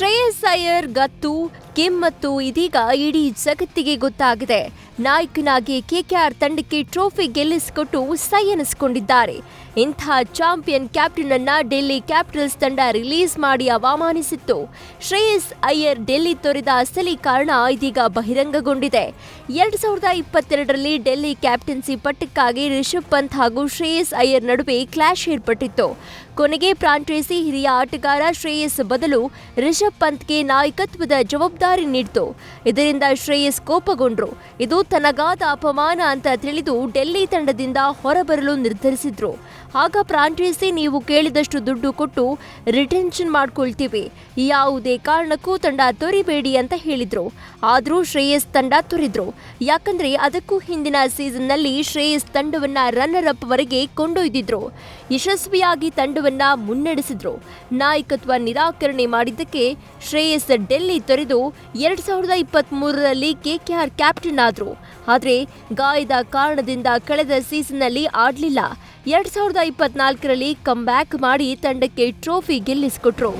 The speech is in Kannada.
ಶ್ರೇಯಸ್ ಅಯ್ಯರ್ ಗತ್ತು ಕೆಮ್ಮತ್ತು ಇದೀಗ ಇಡೀ ಜಗತ್ತಿಗೆ ಗೊತ್ತಾಗಿದೆ. ನಾಯಕನಾಗಿ ಕೆಕೆಆರ್ ತಂಡಕ್ಕೆ ಟ್ರೋಫಿ ಗೆಲ್ಲಿಸಿಕೊಟ್ಟು ಸೈ ಎನಿಸಿಕೊಂಡಿದ್ದಾರೆ. ಇಂಥ ಚಾಂಪಿಯನ್ ಕ್ಯಾಪ್ಟನ್ ಅನ್ನ ಡೆಲ್ಲಿ ಕ್ಯಾಪಿಟಲ್ಸ್ ತಂಡ ರಿಲೀಸ್ ಮಾಡಿ ಅವಮಾನಿಸಿತ್ತು. ಶ್ರೇಯಸ್ ಅಯ್ಯರ್ ಡೆಲ್ಲಿ ತೊರೆದ ಅಸಲಿ ಕಾರಣ ಇದೀಗ ಬಹಿರಂಗಗೊಂಡಿದೆ. ಎರಡ್ ಸಾವಿರದ ಇಪ್ಪತ್ತೆರಡರಲ್ಲಿ ಡೆಲ್ಲಿ ಕ್ಯಾಪ್ಟನ್ಸಿ ಪಟ್ಟಕ್ಕಾಗಿ ರಿಷಬ್ ಪಂತ್ ಹಾಗೂ ಶ್ರೇಯಸ್ ಅಯ್ಯರ್ ನಡುವೆ ಕ್ಲಾಶ್ ಏರ್ಪಟ್ಟಿತ್ತು. ಕೊನೆಗೆ ಫ್ರಾಂಚೈಸಿ ಹಿರಿಯ ಆಟಗಾರ ಶ್ರೇಯಸ್ ಬದಲು ರಿಷಬ್ ಪಂತ್ಗೆ ನಾಯಕತ್ವದ ಜವಾಬ್ದಾರಿ ನೀಡಿತು. ಇದರಿಂದ ಶ್ರೇಯಸ್ ಕೋಪಗೊಂಡ್ರು. ಇದು ತನಗಾದ ಅಪಮಾನ ಅಂತ ತಿಳಿದು ಡೆಲ್ಲಿ ತಂಡದಿಂದ ಹೊರಬರಲು ನಿರ್ಧರಿಸಿದ್ರು. ಆಗ ಫ್ರಾಂಚೈಸಿ ನೀವು ಕೇಳಿದಷ್ಟು ದುಡ್ಡು ಕೊಟ್ಟು ರಿಟೆನ್ಷನ್ ಮಾಡ್ಕೊಳ್ತೀವಿ. ಯಾವುದೇ ಕಾರಣಕ್ಕೂ ತಂಡ ತೊರಿಬೇಡಿ ಅಂತ ಹೇಳಿದ್ರು. ಆದರೂ ಶ್ರೇಯಸ್ ತಂಡ ತೊರೆದ್ರು. ಯಾಕಂದ್ರೆ ಅದಕ್ಕೂ ಹಿಂದಿನ ಸೀಸನ್ನಲ್ಲಿ ಶ್ರೇಯಸ್ ತಂಡವನ್ನ ರನ್ನರ್ ಅಪ್ ವರೆಗೆ ಕೊಂಡೊಯ್ದಿದ್ರು. ಯಶಸ್ವಿಯಾಗಿ ತಂಡವನ್ನ ಮುನ್ನಡೆಸಿದ್ರು. ನಾಯಕತ್ವ ನಿರಾಕರಣೆ ಮಾಡಿದ್ದಕ್ಕೆ ಶ್ರೇಯಸ್ ಡೆಲ್ಲಿ ತೊರೆದು ಎರಡ್ ಸಾವಿರದ ಇಪ್ಪತ್ತ್ ಮೂರರಲ್ಲಿ ಕೆಕೆಆರ್ ಕ್ಯಾಪ್ಟನ್ ಆದರು. ಆದರೆ ಗಾಯದ ಕಾರಣದಿಂದ ಕಳೆದ ಸೀಸನ್ನಲ್ಲಿ ಆಡಲಿಲ್ಲ. ಎರಡು ಸಾವಿರದ ಇಪ್ಪತ್ನಾಲ್ಕರಲ್ಲಿ ಕಮ್ಬ್ಯಾಕ್ ಮಾಡಿ ತಂಡಕ್ಕೆ ಟ್ರೋಫಿ ಗೆಲ್ಲಿಸಿಕೊಟ್ರು.